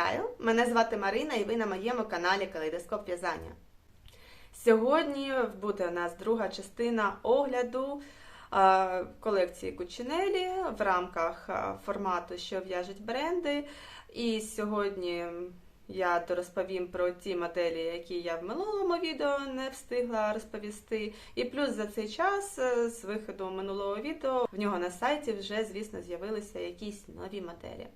Вітаю! Мене звати Марина і ви на моєму каналі Калейдоскоп В'язання. Сьогодні буде у нас друга частина огляду колекції Кучинелі в рамках формату, що в'яжуть бренди. І сьогодні я розповім про ті моделі, які я в минулому відео не встигла розповісти. І плюс за цей час е, з виходу минулого відео в нього на сайті вже, звісно, з'явилися якісь нові моделі.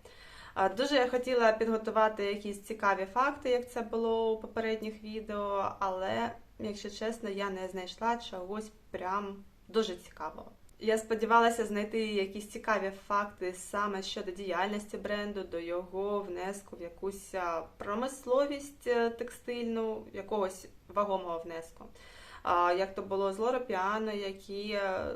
Дуже я хотіла підготувати якісь цікаві факти, як це було у попередніх відео, але, якщо чесно, я не знайшла чогось прям дуже цікавого. Я сподівалася знайти якісь цікаві факти саме щодо діяльності бренду, до його внеску в якусь промисловість е, текстильну, якогось вагомого внеску. Як то було з Лоро Піано, які е,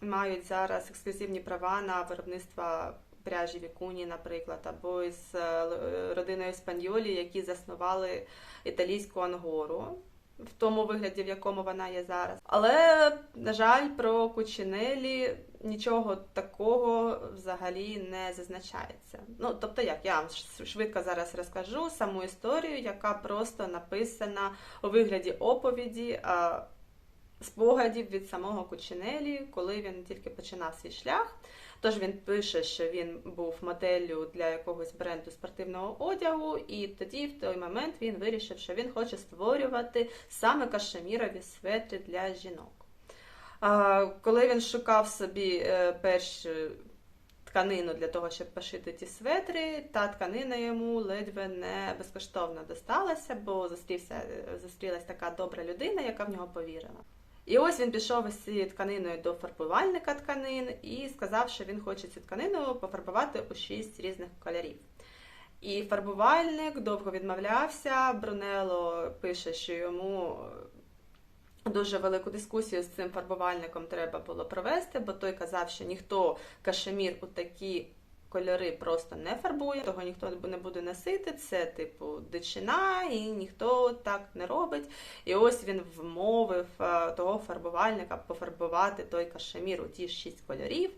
мають зараз ексклюзивні права на виробництво пряжі Вікуні, наприклад, або із е, родиною Спаньолі, які заснували італійську ангору. В тому вигляді, в якому вона є зараз. Але, на жаль, про Кучинелі нічого такого взагалі не зазначається. Ну, тобто, як я вам швидко зараз розкажу саму історію, яка просто написана у вигляді оповіді, а, спогадів від самого Кучинелі, коли він тільки починав свій шлях. Тож він пише, що він був моделлю для якогось бренду спортивного одягу, і тоді, в той момент, він вирішив, що він хоче створювати саме кашемірові светри для жінок. Коли він шукав собі е, першу тканину для того, щоб пошити ті светри, та тканина йому ледве не безкоштовно досталася, бо зустрівся, зустрілась така добра людина, яка в нього повірила. І ось він пішов із цією тканиною до фарбувальника тканин і сказав, що він хоче цю тканину пофарбувати у шість різних кольорів. І фарбувальник довго відмовлявся. Брунело пише, що йому дуже велику дискусію з цим фарбувальником треба було провести, бо той казав, що ніхто кашемір у такі кольори просто не фарбує, того ніхто не буде носити. Це, типу, дичина, і ніхто так не робить. І ось він вмовив е, того фарбувальника пофарбувати той кашемір у ті шість кольорів.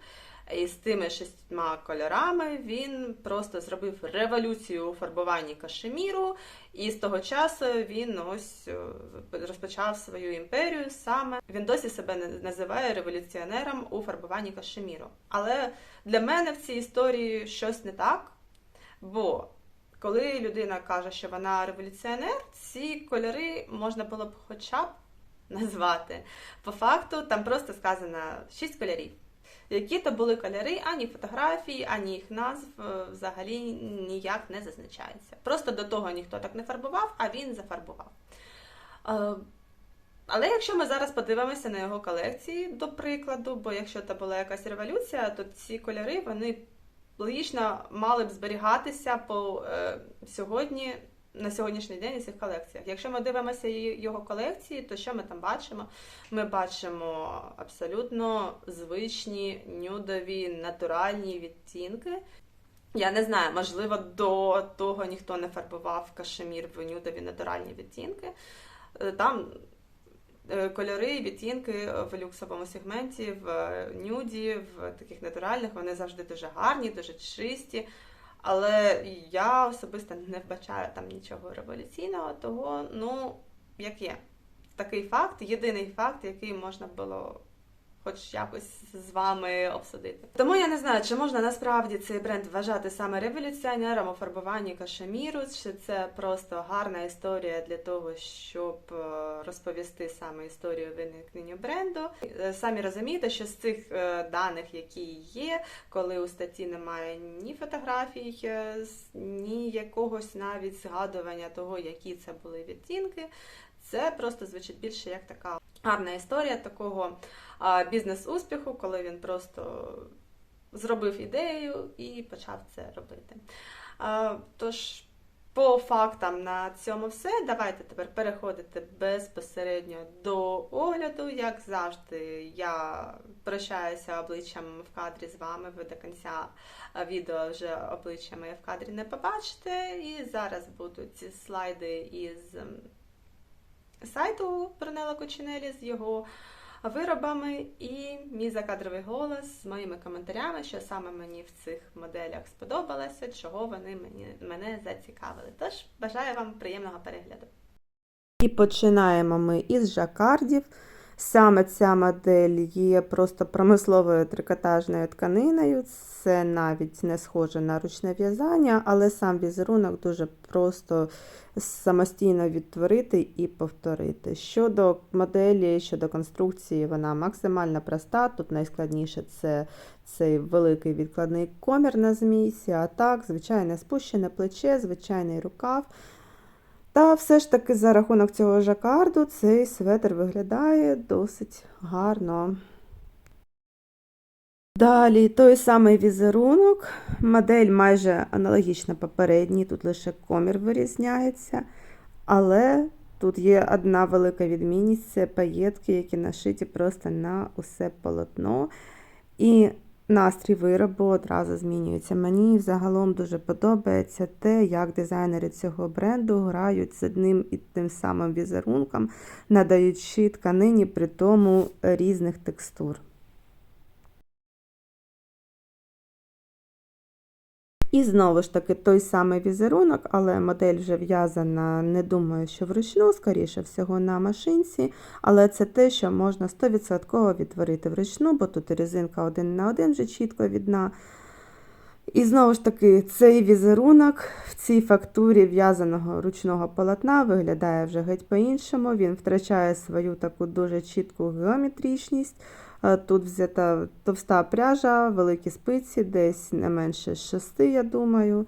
І з тими шістьма кольорами він просто зробив революцію у фарбуванні кашеміру, і з того часу він ось е, розпочав свою імперію саме. Він досі себе називає революціонером у фарбуванні кашеміру. Але для мене в цій історії щось не так. Бо коли людина каже, що вона революціонер, ці кольори можна було б хоча б назвати. По факту там просто сказано шість кольорів. Які то були кольори, ані фотографії, ані їх назв е, взагалі ніяк не зазначається. Просто до того ніхто так не фарбував, а він зафарбував. Е, але якщо ми зараз подивимося на його колекції, до прикладу, бо якщо це була якась революція, то ці кольори вони логічно мали б зберігатися по е, сьогодні на сьогоднішній день у цих колекціях. Якщо ми дивимося його колекції, то що ми там бачимо? Ми бачимо абсолютно звичні, нюдові, натуральні відтінки. Я не знаю, можливо, до того ніхто не фарбував кашемір в нюдові натуральні відтінки. Е, там е, кольори і відтінки в люксовому сегменті, в нюді, в таких натуральних, вони завжди дуже гарні, дуже чисті. Але я особисто не вбачаю там нічого революційного, того, ну, як є. Такий факт, єдиний факт, який можна було хоч якось з вами обсудити. Тому я не знаю, чи можна насправді цей бренд вважати саме революціонером у фарбуванні кашеміру, чи це просто гарна історія для того, щоб е, розповісти саме історію виникнення бренду. Е, самі розумієте, що з цих е, даних, які є, коли у статті немає ні фотографій, ні якогось навіть згадування того, які це були відтінки. Це просто звучить більше як така гарна історія такого бізнес-успіху, коли він просто зробив ідею і почав це робити. Тож, по фактам на цьому все. Давайте тепер переходити безпосередньо до огляду. Як завжди, я прощаюся обличчям в кадрі з вами. Ви до кінця відео вже обличчя моє в кадрі не побачите. І зараз будуть ці слайди із сайту Брунелла Кочинелі з його виробами і мій закадровий голос з моїми коментарями, що саме мені в цих моделях сподобалося, чого вони мені, мене зацікавили. Тож бажаю вам приємного перегляду. І починаємо ми із жакардів. Саме ця модель є просто промисловою трикотажною тканиною. Це навіть не схоже на ручне в'язання, але сам візерунок дуже просто самостійно відтворити і повторити. Щодо моделі, щодо конструкції, вона максимально проста. Тут найскладніше це цей великий відкладний комір на змійці, а так, звичайне спущене плече, звичайний рукав. Та все ж таки за рахунок цього жакарду цей светр виглядає досить гарно. Далі той самий візерунок, модель майже аналогічна попередній, тут лише комір вирізняється, але тут є одна велика відмінність це паєтки, які нашиті просто на усе полотно. І настрій виробу одразу змінюється. Мені взагалом дуже подобається те, як дизайнери цього бренду грають з одним і тим самим візерунком, надаючи тканині при тому різних текстур. І знову ж таки той самий візерунок, але модель вже в'язана, не думаю, що вручну, скоріше всього, на машинці. Але це те, що можна 100% відтворити вручну, бо тут резинка один на один вже чітко відна. І знову ж таки, цей візерунок в цій фактурі в'язаного ручного полотна виглядає вже геть по-іншому. Він втрачає свою таку дуже чітку геометричність. Тут взята товста пряжа, великі спиці, десь не менше 6, я думаю.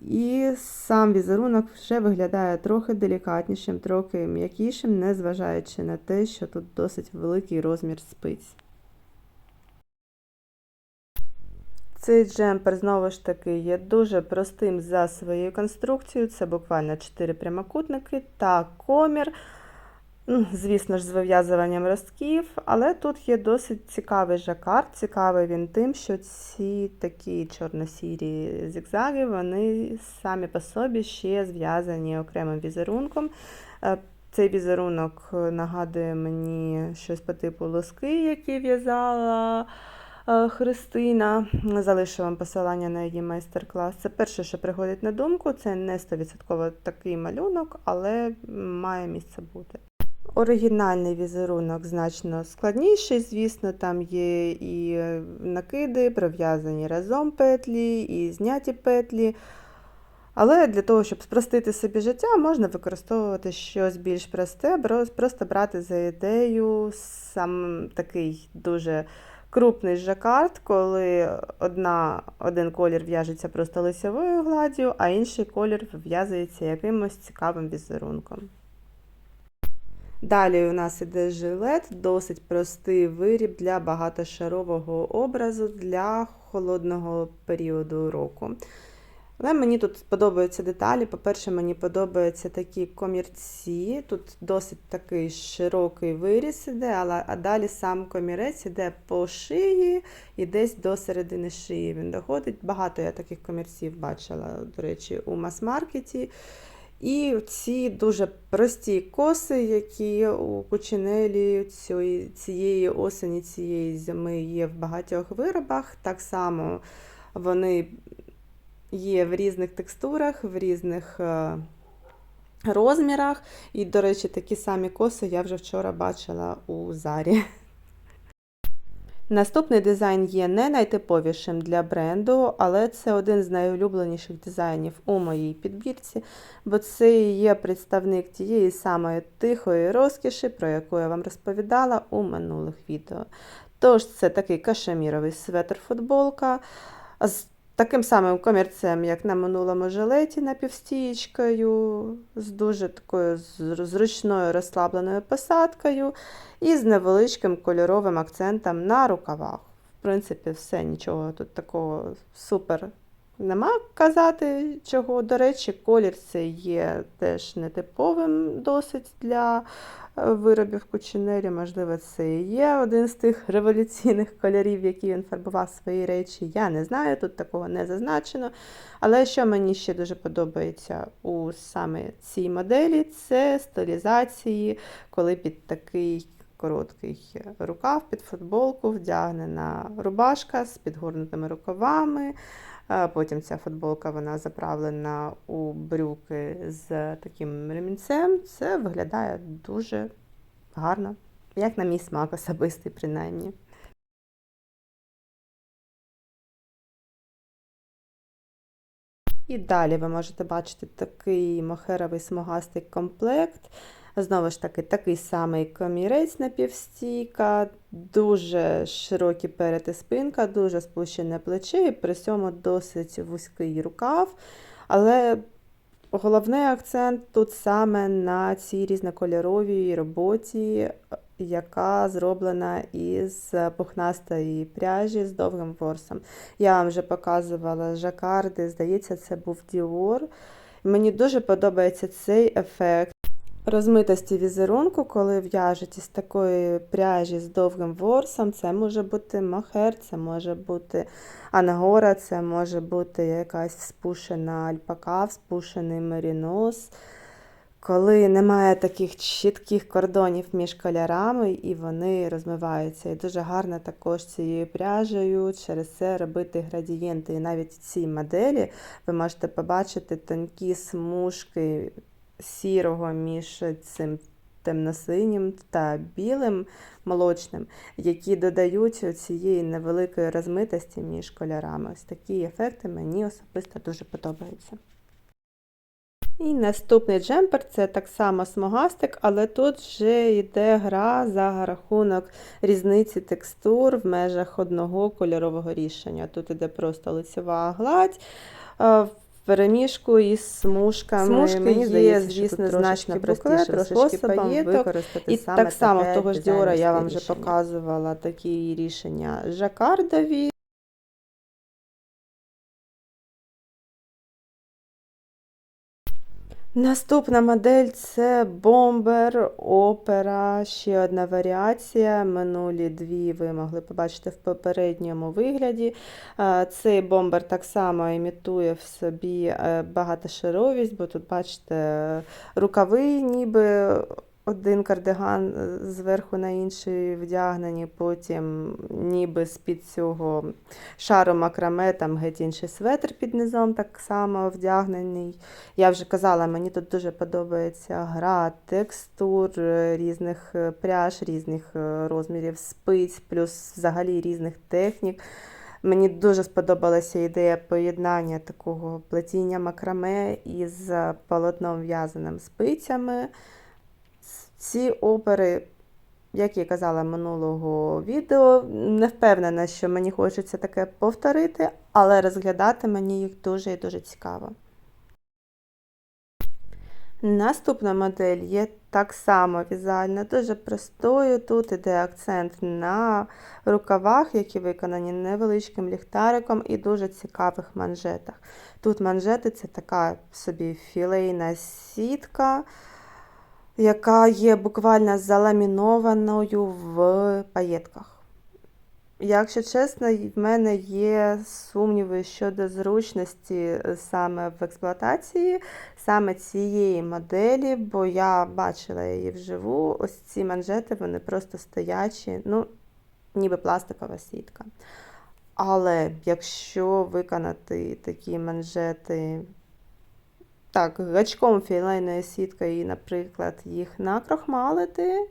І сам візерунок вже виглядає трохи делікатнішим, трохи м'якішим, незважаючи на те, що тут досить великий розмір спиць. Цей джемпер, знову ж таки, є дуже простим за своєю конструкцією. Це буквально 4 прямокутники та комір. Ну, Звісно ж, з вив'язуванням ростків, але тут є досить цікавий жакард. Цікавий він тим, що ці такі чорно-сірі зігзаги, вони самі по собі ще зв'язані окремим візерунком. Е, цей візерунок нагадує мені щось по типу лоски, які в'язала. Е, Христина. Залишу вам посилання на її майстер-клас. Це перше, що приходить на думку, це не 100% такий малюнок, але має місце бути. Оригінальний візерунок значно складніший, звісно, там є і накиди, пров'язані разом петлі, і зняті петлі. Але для того, щоб спростити собі життя, можна використовувати щось більш просте, просто брати за ідею сам такий дуже крупний жакард, коли одна, один колір в'яжеться просто лицевою гладдю, а інший колір в'язується якимось цікавим візерунком. Далі у нас іде жилет, досить простий виріб для багатошарового образу для холодного періоду року. Але мені тут подобаються деталі. По-перше, мені подобаються такі комірці. Тут досить такий широкий виріс іде, але а далі сам комірець іде по шиї і десь до середини шиї він доходить. Багато я таких комірців бачила, до речі, у мас-маркеті. І ці дуже прості коси, які у кучинелі цієї осені, цієї зими є в багатьох виробах. Так само вони є в різних текстурах, в різних е, розмірах. І, до речі, такі самі коси я вже вчора бачила у Зарі. Наступний дизайн є не найтиповішим для бренду, але це один з найулюбленіших дизайнів у моїй підбірці, бо це є представник тієї самої тихої розкіші, про яку я вам розповідала у минулих відео. Тож, це такий кашеміровий светр-футболка з таким самим комірцем, як на минулому жилеті напівстієчкою, з дуже такою зручною розслабленою посадкою і з невеличким кольоровим акцентом на рукавах. В принципі, все, нічого тут такого супер нема казати, чого. До речі, колір цей є теж нетиповим досить для виробів кучинері. Можливо, це і є один з тих революційних кольорів, які він фарбував свої речі. Я не знаю, тут такого не зазначено. Але що мені ще дуже подобається у саме цій моделі, це стилізації, коли під такий короткий рукав під футболку, вдягнена рубашка з підгорнутими рукавами. Потім ця футболка вона заправлена у брюки з таким ремінцем. Це виглядає дуже гарно, як на мій смак особистий, принаймні. І далі ви можете бачити такий мохеровий смугастий комплект. Знову ж таки, такий самий комірець напівстійка, дуже широкі перед і спинка, дуже спущене плече, і при цьому досить вузький рукав. Але головний акцент тут саме на цій різнокольоровій роботі, яка зроблена із пухнастої пряжі з довгим ворсом. Я вам вже показувала жакарди, здається, це був Dior. Мені дуже подобається цей ефект розмитості візерунку, коли в'яжуть із такої пряжі з довгим ворсом. Це може бути мохер, це може бути ангора, це може бути якась спушена альпака, спушений мерінос. Коли немає таких чітких кордонів між кольорами, і вони розмиваються. І дуже гарно також цією пряжею через це робити градієнти. І навіть в цій моделі ви можете побачити тонкі смужки сірого між цим темно-синім та білим молочним, які додають цієї невеликої розмитості між кольорами. Ось такі ефекти мені особисто дуже подобаються. І наступний джемпер це так само смугастик, але тут вже йде гра за рахунок різниці текстур в межах одного кольорового рішення. Тут іде просто лицева гладь. Переміжку із смужками. Смужки Мені є, здається, звісно, значно простіше способом використати І саме так само в того ж Діора я вам вже показувала такі рішення жакардові. Наступна модель це бомбер, опера, ще одна варіація. Минулі дві ви могли побачити в попередньому вигляді. Е, Цей бомбер так само імітує в собі е, багатошаровість, бо тут, бачите, рукави ніби один кардиган е, зверху на інший вдягнені, потім ніби з-під цього шару макраме, там геть інший светр під низом так само вдягнений. Я вже казала, мені тут дуже подобається гра текстур е, різних е, пряж, різних розмірів спиць, плюс взагалі різних технік. Мені дуже сподобалася ідея поєднання такого плетіння макраме із полотном в'язаним спицями. Ці опери, як я казала минулого відео, не впевнена, що мені хочеться таке повторити, але розглядати мені їх дуже і дуже цікаво. Наступна модель є так само в'язальна, дуже простою. Тут іде акцент на рукавах, які виконані невеличким ліхтариком і дуже цікавих манжетах. Тут манжети це така собі філейна сітка яка є буквально заламінованою в паєтках. Якщо чесно, в мене є сумніви щодо зручності саме в експлуатації, саме цієї моделі, бо я бачила її вживу. Ось ці манжети, вони просто стоячі, ну, ніби пластикова сітка. Але якщо виконати такі манжети так, гачком філейної сітки і, наприклад, їх накрохмалити,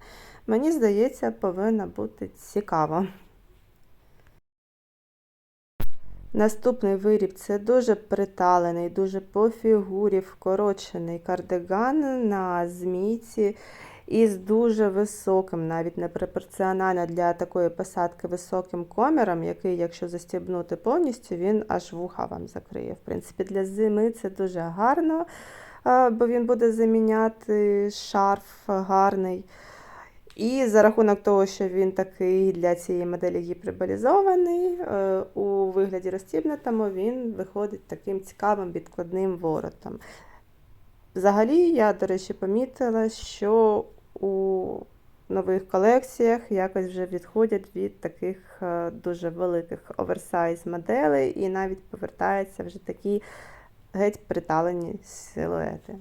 мені здається, повинно бути цікаво. Наступний виріб це дуже приталений, дуже по фігурі вкорочений кардиган на змійці із дуже високим, навіть непропорціонально для такої посадки високим коміром, який, якщо застібнути повністю, він аж вуха вам закриє. В принципі, для зими це дуже гарно, бо він буде заміняти шарф гарний. І за рахунок того, що він такий для цієї моделі гіперболізований, е, у вигляді розстібнутому, він виходить таким цікавим відкладним воротом. Взагалі, я, до речі, помітила, що у нових колекціях якось вже відходять від таких е, дуже великих оверсайз моделей і навіть повертаються вже такі геть приталені силуети.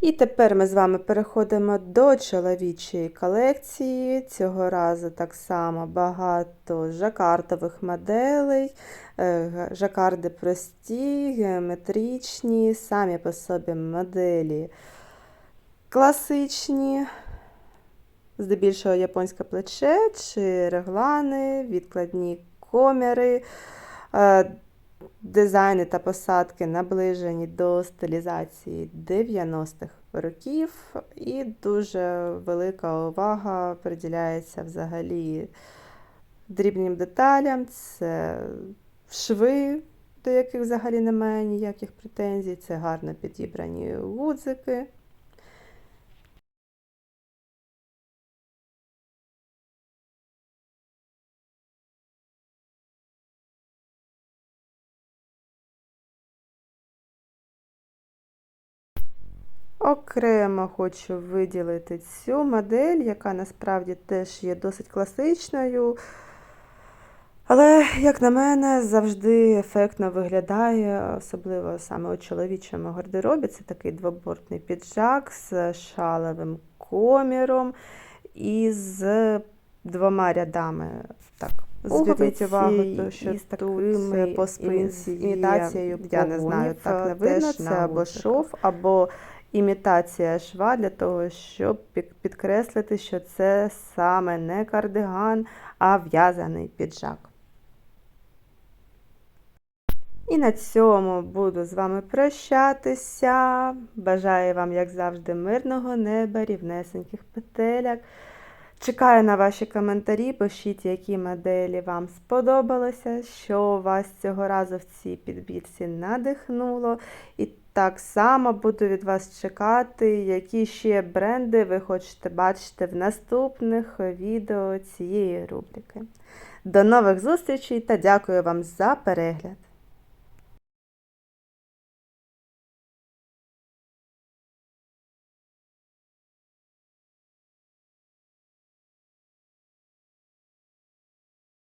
І тепер ми з вами переходимо до чоловічої колекції. Цього разу так само багато жакардових моделей. Е, Жакарди прості, геометричні, самі по собі моделі класичні, здебільшого японське плече чи реглани, відкладні коміри. Е, Дизайни та посадки наближені до стилізації 90-х років, і дуже велика увага приділяється взагалі дрібним деталям. Це шви, до яких взагалі немає ніяких претензій, це гарно підібрані гудзики. Окремо хочу виділити цю модель, яка насправді теж є досить класичною. Але, як на мене, завжди ефектно виглядає, особливо саме у чоловічому гардеробі. Це такий двобортний піджак з шалевим коміром і з двома рядами. Так, зверніть увагу, то, що із тут по спинці імітацією я не знаю, так не видно, це або шов, або імітація шва для того, щоб підкреслити, що це саме не кардиган, а в'язаний піджак. І на цьому буду з вами прощатися. Бажаю вам, як завжди, мирного неба, рівнесеньких петеляк. Чекаю на ваші коментарі, пишіть, які моделі вам сподобалося, що вас цього разу в цій підбірці надихнуло. І так само буду від вас чекати, які ще бренди ви хочете бачити в наступних відео цієї рубрики. До нових зустрічей та дякую вам за перегляд!